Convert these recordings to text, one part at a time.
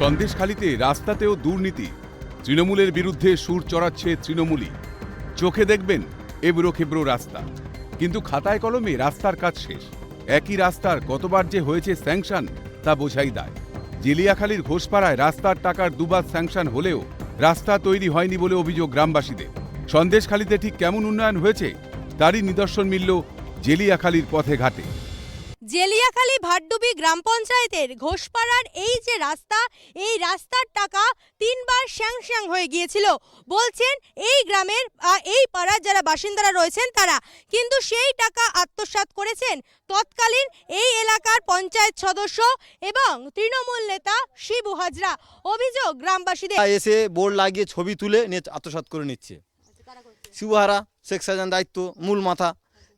সন্দেশখালিতে রাস্তাতেও দুর্নীতি। তৃণমূলের বিরুদ্ধে সুর চড়াচ্ছে তৃণমূলই। চোখে দেখবেন এবড়ো খেবড়ো রাস্তা। কিন্তু খাতায় কলমে রাস্তার কাজ শেষ। একই রাস্তার কতবার যে হয়েছে স্যাংশন, তা বোঝাই দায়। জেলিয়াখালীর ঘোষপাড়ায় রাস্তার টাকার দুবার স্যাংশন হলেও রাস্তা তৈরি হয়নি বলে অভিযোগ গ্রামবাসীদের। সন্দেশখালীতে ঠিক কেমন উন্নয়ন হয়েছে, তারই নিদর্শন মিলল জেলিয়াখালীর পথে ঘাটে। জেলিয়াখালী ভাটডুবি গ্রাম পঞ্চায়েতের ঘোষপাড়ার এই যে রাস্তা এই রাস্তার টাকা তিনবার শ্যাং শ্যাং হয়ে গিয়েছিল। বলছেন এই গ্রামের এই পাড়ার যারা বাসিন্দারা রয়েছেন তারা। কিন্তু সেই টাকা আত্মসাৎ করেছেন তৎকালীন এই এলাকার পঞ্চায়েত সদস্য এবং তৃণমূল নেতা শিবু হাজরা। অভিযোগ গ্রামবাসীদের এসে বোর্ড লাগিয়ে ছবি তুলে নিয়ে আত্মসাৎ করে নিচ্ছে। শিবহারা শেখ সাজান দায়িত্ব মূল মাথা।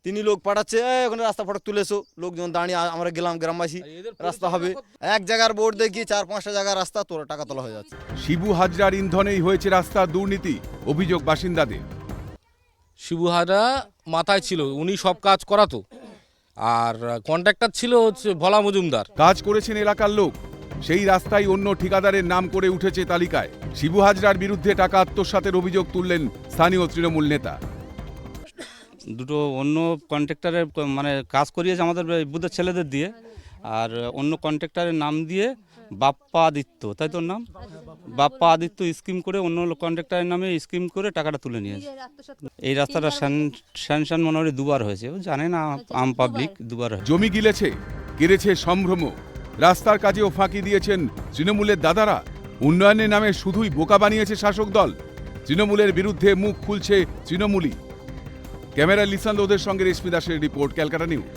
তিনি লোক পাঠাচ্ছে ওখানে রাস্তা ফটক তুলেছো লোকজন দাঁড়িয়ে আমরা গেলাম গ্রামবাসী রাস্তা হবে। এক জায়গার বোর্ড দেখিয়ে চার পাঁচটা জায়গার রাস্তা তোর টাকা তোলা হয়ে যাচ্ছে। শিবু হাজরার ইন্ধনেই হয়েছে রাস্তা দুর্নীতি অভিযোগ বাসিন্দাদের। শিবু হাজরা মাথায় ছিল উনি সব কাজ করাতো। আর কন্ট্রাক্টর ছিল হচ্ছে ভোলা মজুমদার। কাজ করেছেন এলাকার লোক সেই রাস্তায় অন্য ঠিকাদারের নাম করে উঠেছে তালিকায়। শিবু হাজরার বিরুদ্ধে টাকা আত্মসাতের অভিযোগ তুললেন স্থানীয় তৃণমূল নেতা। দুটো অন্য কন্ট্রাক্টরের মানে কাজ করিয়েছে আমাদের বুধের ছেলেদের দিয়ে। আর অন্য কন্ট্রাক্টরের নাম দিয়ে বাপ্পা আদিত্য। তাই তোর নাম? বাপ্পা আদিত্য স্কিম করে অন্য কন্ট্রাক্টরের নামে স্কিম করে টাকাটা তুলে নিয়েছে। এই রাস্তাটা স্যাংশন মনে হয় দুবার হয়েছে। জানে না, আম পাবলিক দুবার জমি গিলেছে কেড়েছে সম্ভ্রম রাস্তার কাজেও ফাঁকি দিয়েছেন তৃণমূলের দাদারা। উন্নয়নের নামে শুধুই বোকা বানিয়েছে শাসক দল। তৃণমূলের বিরুদ্ধে মুখ খুলছে তৃণমূলই। ক্যামেরা লিসান ওদের সঙ্গে রেশমি দাসের রিপোর্ট ক্যালকাটা নিউজ।